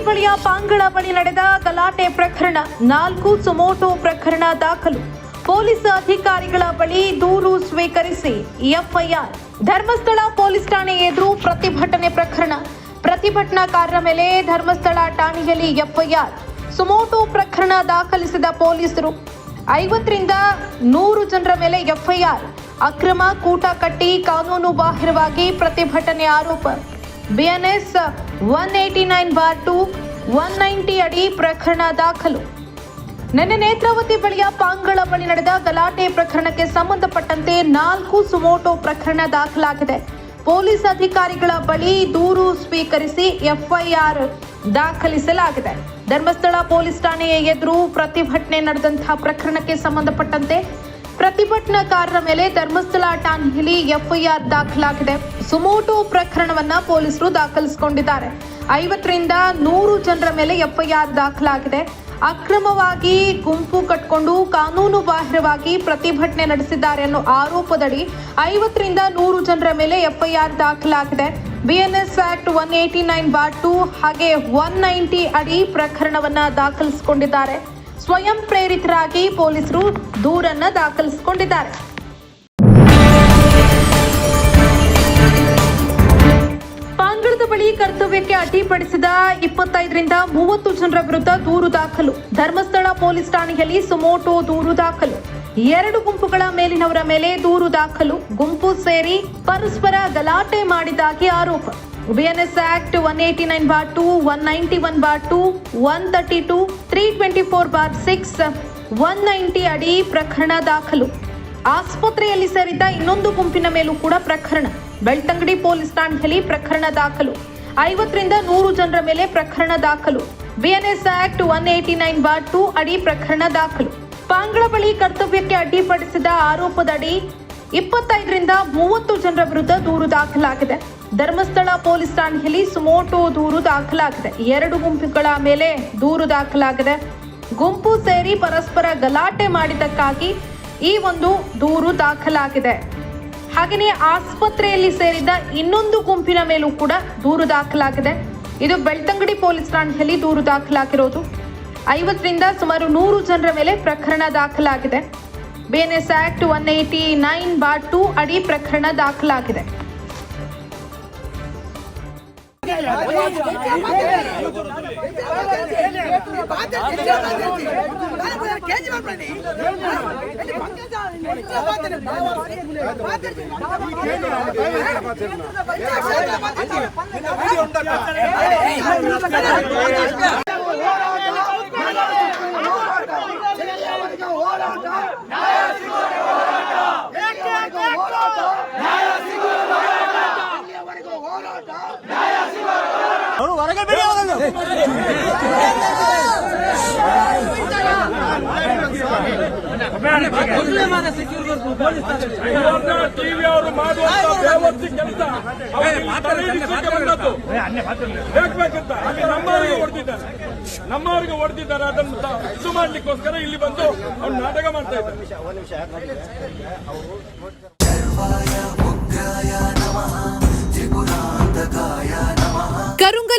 ಬಳಿಯ ಪಾಂಗಳ ಬಳಿ ನಡೆದ ಗಲಾಟೆ ಪ್ರಕರಣ, ನಾಲ್ಕು ಸುಮೋಟೋ ಪ್ರಕರಣ ದಾಖಲು. ಪೊಲೀಸ್ ಅಧಿಕಾರಿಗಳ ಬಳಿ ದೂರು ಸ್ವೀಕರಿಸಿ ಎಫ್ಐಆರ್. ಧರ್ಮಸ್ಥಳ ಪೊಲೀಸ್ ಠಾಣೆ ಎದುರು ಪ್ರತಿಭಟನೆ ಪ್ರಕರಣ. ಪ್ರತಿಭಟನಾಕಾರರ ಮೇಲೆ ಧರ್ಮಸ್ಥಳ ಠಾಣೆಯಲ್ಲಿ ಎಫ್ಐಆರ್. ಸುಮೋಟೋ ಪ್ರಕರಣ ದಾಖಲಿಸಿದ ಪೊಲೀಸರು. ಐವತ್ತರಿಂದ ನೂರು ಜನರ ಮೇಲೆ ಎಫ್ಐಆರ್. ಅಕ್ರಮ ಕೂಟ ಕಟ್ಟಿ ಕಾನೂನು ಬಾಹಿರವಾಗಿ ಪ್ರತಿಭಟನೆ ಆರೋಪ. BNS one eighty nine bar two one ninety ಅಡಿ ಪ್ರಕರಣ ದಾಖಲು. ನಿನ್ನೆ ನೇತ್ರಾವತಿ ಬಳಿಯ ಪಾಂಗಳ ಬಳಿ ನಡೆದ ಗಲಾಟೆ ಪ್ರಕರಣಕ್ಕೆ ಸಂಬಂಧಪಟ್ಟಂತೆ ನಾಲ್ಕು ಸುಮೋಟೋ ಪ್ರಕರಣ ದಾಖಲಾಗಿದೆ. ಪೊಲೀಸ್ ಅಧಿಕಾರಿಗಳ ಬಳಿ ದೂರು ಸ್ವೀಕರಿಸಿ ಎಫ್ಐಆರ್ ದಾಖಲಿಸಲಾಗಿದೆ. ಧರ್ಮಸ್ಥಳ ಪೊಲೀಸ್ ಠಾಣೆಯ ಎದುರು ಪ್ರತಿಭಟನೆ ನಡೆದಂತಹ ಪ್ರಕರಣಕ್ಕೆ ಸಂಬಂಧಪಟ್ಟಂತೆ ಪ್ರತಿಭಟನಾಕಾರರ ಮೇಲೆ ಧರ್ಮಸ್ಥಳ ಹಿಲಿ ಎಫ್ಐಆರ್ ದಾಖಲಾಗಿದೆ. ಸುಮೋಟೋ ಪ್ರಕರಣವನ್ನ ಪೊಲೀಸರು ದಾಖಲಿಸಿಕೊಂಡಿದ್ದಾರೆ. ಐವತ್ತರಿಂದ ನೂರು ಜನರ ಮೇಲೆ ಎಫ್ಐಆರ್ ದಾಖಲಾಗಿದೆ. ಅಕ್ರಮವಾಗಿ ಗುಂಪು ಕಟ್ಕೊಂಡು ಕಾನೂನು ಬಾಹಿರವಾಗಿ ಪ್ರತಿಭಟನೆ ನಡೆಸಿದ್ದಾರೆ ಅನ್ನೋ ಆರೋಪದಡಿ ಐವತ್ತರಿಂದ ನೂರು ಜನರ ಮೇಲೆ ಎಫ್ಐಆರ್ ದಾಖಲಾಗಿದೆ. BNS act one eighty nine bar two ಹಾಗೆ ಒನ್ ನೈಂಟಿ ಅಡಿ ಪ್ರಕರಣವನ್ನ ದಾಖಲಿಸಿಕೊಂಡಿದ್ದಾರೆ. ಸ್ವಯಂ ಪ್ರೇರಿತರಾಗಿ ಪೊಲೀಸರು ದೂರನ್ನು ದಾಖಲಿಸಿಕೊಂಡಿದ್ದಾರೆ. ಪಾಂಗಡದ ಬಳಿ ಕರ್ತವ್ಯಕ್ಕೆ ಅಡ್ಡಿಪಡಿಸಿದ ಇಪ್ಪತ್ತೈದರಿಂದ ಮೂವತ್ತು ಜನರ ವಿರುದ್ಧ ದೂರು ದಾಖಲು. ಧರ್ಮಸ್ಥಳ ಪೊಲೀಸ್ ಠಾಣೆಯಲ್ಲಿ ಸುಮೋಟೋ ದೂರು ದಾಖಲು. ಎರಡು ಗುಂಪುಗಳ ಮೇಲಿನವರ ಮೇಲೆ ದೂರು ದಾಖಲು. ಗುಂಪು ಸೇರಿ ಪರಸ್ಪರ ಗಲಾಟೆ ಮಾಡಿದಾಗಿ ಆರೋಪ. BNS act one eighty nine bar two one ninety one bar two one thirty two three twenty four bar six one ninety ಅಡಿ ಪ್ರಕರಣ ದಾಖಲು. ಆಸ್ಪತ್ರೆಯಲ್ಲಿ ಸೇರಿದ್ದ ಇನ್ನೊಂದು ಗುಂಪಿನ ಮೇಲೂ ಕೂಡ ಪ್ರಕರಣ. ಬೆಳ್ತಂಗಡಿ ಪೊಲೀಸ್ ಠಾಣೆಯಲ್ಲಿ ಪ್ರಕರಣ ದಾಖಲು. ಐವತ್ತರಿಂದ ನೂರು ಜನರ ಮೇಲೆ ಪ್ರಕರಣ ದಾಖಲು. BNS act one eighty nine bar two ಅಡಿ ಪ್ರಕರಣ ದಾಖಲು. ಪಾಂಗ್ಳ ಬಳಿ ಕರ್ತವ್ಯಕ್ಕೆ ಅಡ್ಡಿಪಡಿಸಿದ ಆರೋಪದಡಿ ಇಪ್ಪತ್ತೈದರಿಂದ ಮೂವತ್ತು ಜನರ ವಿರುದ್ಧ ದೂರು ದಾಖಲಾಗಿದೆ. ಧರ್ಮಸ್ಥಳ ಪೊಲೀಸ್ ಠಾಣೆಯಲ್ಲಿ ಸುಮೋಟೋ ದೂರು ದಾಖಲಾಗಿದೆ. ಎರಡು ಗುಂಪುಗಳ ಮೇಲೆ ದೂರು ದಾಖಲಾಗಿದೆ. ಗುಂಪು ಸೇರಿ ಪರಸ್ಪರ ಗಲಾಟೆ ಮಾಡಿದ್ದಕ್ಕಾಗಿ ಈ ಒಂದು ದೂರು ದಾಖಲಾಗಿದೆ. ಹಾಗೆಯೇ ಆಸ್ಪತ್ರೆಯಲ್ಲಿ ಸೇರಿದ್ದ ಇನ್ನೊಂದು ಗುಂಪಿನ ಮೇಲೂ ಕೂಡ ದೂರು ದಾಖಲಾಗಿದೆ. ಇದು ಬೆಳ್ತಂಗಡಿ ಪೊಲೀಸ್ ಠಾಣೆಯಲ್ಲಿ ದೂರು ದಾಖಲಾಗಿರೋದು. ಐವತ್ತರಿಂದ ಸುಮಾರು ನೂರು ಜನರ ಮೇಲೆ ಪ್ರಕರಣ ದಾಖಲಾಗಿದೆ. BNS act one eighty nine bar two ಅಡಿ ಪ್ರಕರಣ ದಾಖಲಾಗಿದೆ. ಅವನು ಹೊರಗೆ ಬಿಡಿ ಟಿವಿ ಅವರು ಕೆಲಸ ನಮ್ಮವರಿಗೆ ಹೊಡೆದಿದ್ದಾರೆ ನಮ್ಮವರಿಗೆ ಹೊಡೆದಿದ್ದಾರೆ ಅದನ್ನು ಇದು ಮಾಡ್ಲಿಕ್ಕೋಸ್ಕರ ಇಲ್ಲಿ ಬಂದು ಅವ್ರು ನಾಟಕ ಮಾಡ್ತಾ ಇದ್ದಾರೆ.